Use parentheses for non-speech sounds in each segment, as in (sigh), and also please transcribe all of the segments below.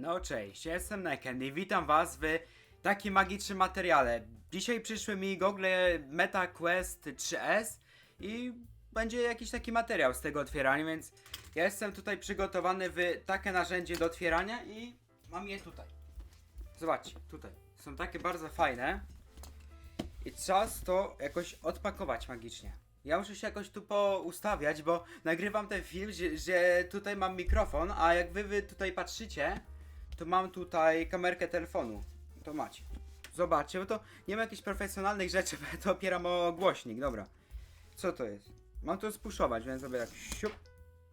No cześć, jestem Neken i witam was w takim magicznym materiale. Dzisiaj przyszły mi gogle Meta Quest 3S i będzie jakiś taki materiał z tego otwierania, więc ja jestem tutaj przygotowany w takie narzędzie do otwierania i mam je tutaj. Zobaczcie, tutaj. Są takie bardzo fajne i czas to jakoś odpakować magicznie. Ja muszę się jakoś tu poustawiać, bo nagrywam ten film, że, że tutaj mam mikrofon, a jak wy, wy tutaj patrzycie, to mam tutaj kamerkę telefonu. To macie. Zobaczcie, bo to nie ma jakichś profesjonalnych rzeczy, (laughs) bo to opieram o głośnik. Dobra. Co to jest? Mam to spuszować, więc sobie tak siup.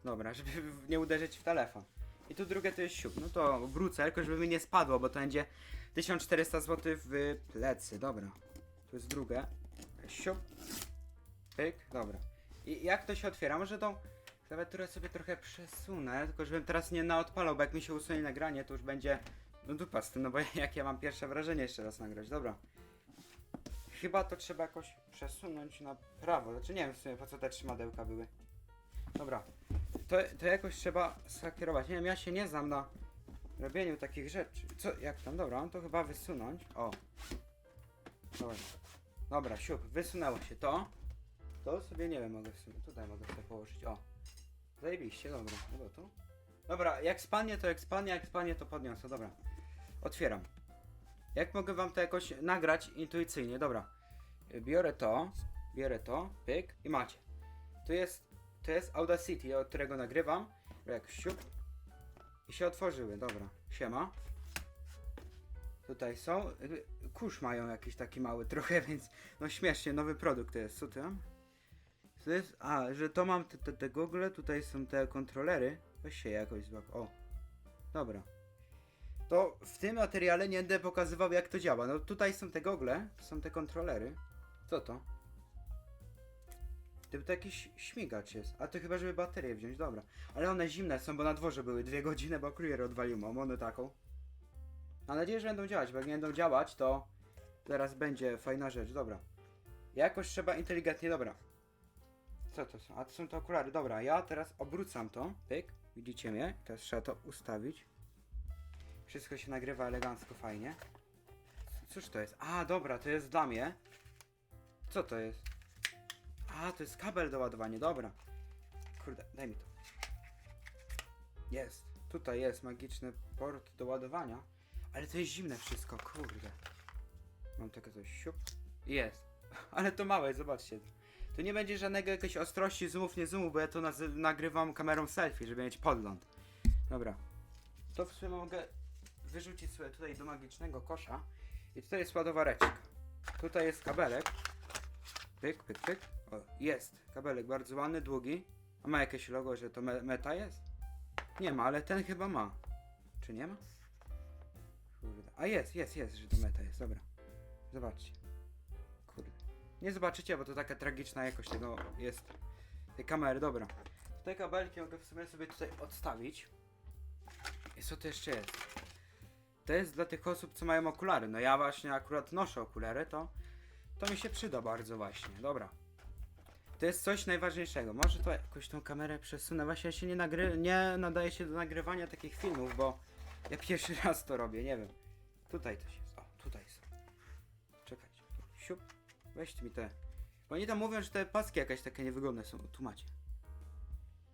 Dobra, (laughs) żeby nie uderzyć w telefon. I tu drugie to jest siup. No to wrócę, tylko żeby mi nie spadło, bo to będzie 1400 zł w plecy. Dobra. Tu jest drugie. Siup. Pyk, dobra. I jak to się otwiera? Może tą klawiaturę sobie trochę przesunę, tylko żebym teraz nie naodpalał, bo jak mi się usunie nagranie, to już będzie... No dupa z tym, no bo (laughs) jak ja mam pierwsze wrażenie jeszcze raz nagrać, dobra. Chyba to trzeba jakoś przesunąć na prawo, znaczy nie wiem w sumie po co te trzymadełka były. Dobra, to, to jakoś trzeba skierować. Nie wiem, ja się nie znam na robieniu takich rzeczy. Co, jak tam? Dobra, to chyba wysunąć. O. Dobra. Dobra, siup, wysunęło się to. To sobie nie wiem, mogę tutaj mogę sobie położyć, o. Zajebiście, dobra, no tu. Dobra, jak spadnie to jak spadnie, jak spadnie to podniosę, dobra. Otwieram. Jak mogę wam to jakoś nagrać intuicyjnie, dobra. Biorę to, biorę to, pyk i macie. To jest, to jest Audacity, od którego nagrywam. Jak siup. I się otworzyły, dobra. Siema. Tutaj są. Kurz mają jakiś taki mały trochę, (laughs) więc no śmiesznie, nowy produkt to jest. Co jest, a, że to mam te, te, te gogle, tutaj są te kontrolery. Weź się jakoś złap. O. Dobra. To w tym materiale nie będę pokazywał jak to działa. No tutaj są te gogle, są te kontrolery. Co to? To to jakiś śmigacz jest. A to chyba, żeby baterię wziąć, dobra. Ale one zimne są, bo na dworze były dwie godziny, bo kurier odwalił mam taką. Mam nadzieję, że będą działać, bo jak nie będą działać, to zaraz będzie fajna rzecz, dobra. Jakoś trzeba inteligentnie, dobra. Co to są? A to są te okulary, dobra. Ja teraz obrócam to, pyk, widzicie mnie? Teraz trzeba to ustawić. Wszystko się nagrywa elegancko, fajnie. Cóż to jest? A, dobra, to jest dla mnie. Co to jest? A, to jest kabel do ładowania, dobra. Kurde, daj mi to. Jest. Tutaj jest magiczny port do ładowania. Ale to jest zimne wszystko, kurde. Mam takie coś, siup. Jest. (laughs) Ale to małe, zobaczcie. Tu nie będzie żadnego jakiejś ostrości zoomów, nie zoomów, bo ja to nagrywam kamerą selfie, żeby mieć podgląd. Dobra. To w sumie mogę wyrzucić sobie tutaj do magicznego kosza. I tutaj jest ładowareczka. Tutaj jest kabelek. Pyk, pyk, pyk. O, jest. Kabelek bardzo ładny, długi. A ma jakieś logo, że to me meta jest? Nie ma, ale ten chyba ma. Czy nie ma? A jest, jest, jest, że to meta jest. Dobra. Zobaczcie. Nie zobaczycie, bo to taka tragiczna jakość tego jest. Tej kamery, dobra. Te kabelki mogę w sumie sobie tutaj odstawić. I co to jeszcze jest? To jest dla tych osób, co mają okulary. No ja właśnie akurat noszę okulary, to to mi się przyda bardzo właśnie. Dobra. To jest coś najważniejszego. Może to jakoś tą kamerę przesunę. Właśnie ja się nie, nagry nie nadaje się do nagrywania takich filmów, bo ja pierwszy (laughs) raz to robię, nie wiem. Tutaj coś jest. O, tutaj są. Czekajcie. Siup. Weźcie mi te. Bo oni tam mówią, że te paski jakieś takie niewygodne są. Tu macie.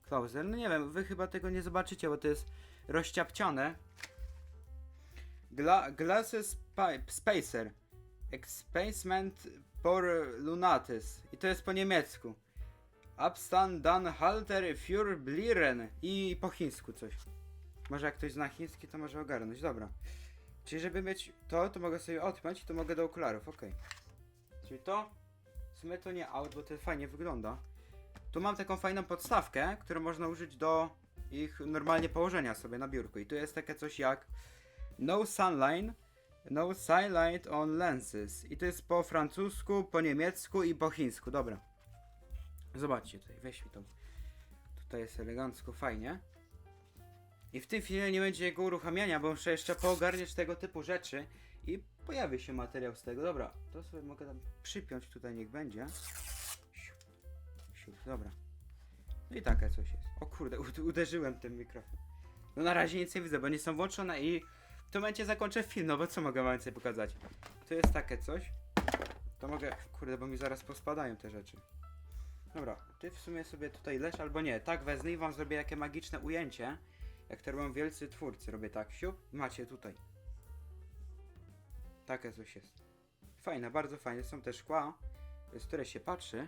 Closer. No nie wiem, wy chyba tego nie zobaczycie, bo to jest rozciapciane. Gla glasses pipe spacer. Expacement por lunatis. I to jest po niemiecku. Abstand dan halter für bliren. I po chińsku coś. Może jak ktoś zna chiński, to może ogarnąć. Dobra. Czyli żeby mieć to, to mogę sobie odpiąć i to mogę do okularów, ok. Czyli to, w sumie to nie out, bo to fajnie wygląda. Tu mam taką fajną podstawkę, którą można użyć do ich normalnie położenia sobie na biurku. I tu jest takie coś jak No Sunline, No Sunlight on Lenses. I to jest po francusku, po niemiecku i po chińsku. Dobra. Zobaczcie tutaj, weź mi to. Tutaj jest elegancko, fajnie. I w tym filmie nie będzie jego uruchamiania, bo muszę jeszcze poogarniać tego typu rzeczy i pojawi się materiał z tego. Dobra, to sobie mogę tam przypiąć tutaj, niech będzie. Siup, siup, dobra. No i takie coś jest. O kurde, ud- uderzyłem tym mikrofon. No na razie nic nie widzę, bo nie są włączone i w tym momencie zakończę film, no bo co mogę wam więcej pokazać? Tu jest takie coś. To mogę, kurde, bo mi zaraz pospadają te rzeczy. Dobra, ty w sumie sobie tutaj leż albo nie. Tak wezmę i wam zrobię jakie magiczne ujęcie. Jak to robią wielcy twórcy. Robię tak, siup, macie tutaj. Takie coś jest. Fajne, bardzo fajne. Są te szkła, z które się patrzy.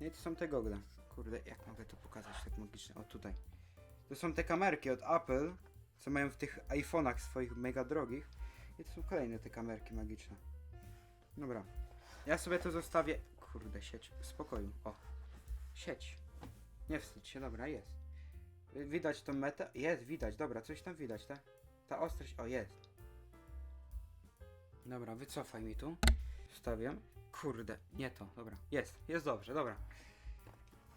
Nie, to są te gogle. Kurde, jak mogę to pokazać tak magicznie? O, tutaj. To są te kamerki od Apple, co mają w tych iPhone'ach swoich mega drogich. I to są kolejne te kamerki magiczne. Dobra. Ja sobie to zostawię. Kurde, sieć. W spokoju. O. Sieć. Nie wstydź się, dobra, jest. Widać tą metę? Jest, widać, dobra, coś tam widać, ta, ta ostrość, o, jest. Dobra, wycofaj mi tu. Wstawiam. Kurde, nie to, dobra, jest, jest dobrze, dobra.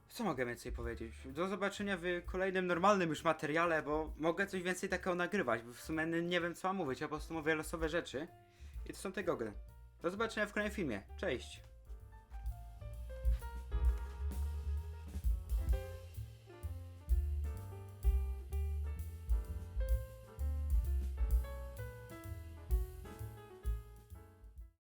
Co mogę więcej powiedzieć? Do zobaczenia w kolejnym normalnym już materiale, bo mogę coś więcej takiego nagrywać, bo w sumie nie wiem co mam mówić, ja po prostu mówię losowe rzeczy. I to są te gogle. Do zobaczenia w kolejnym filmie. Cześć!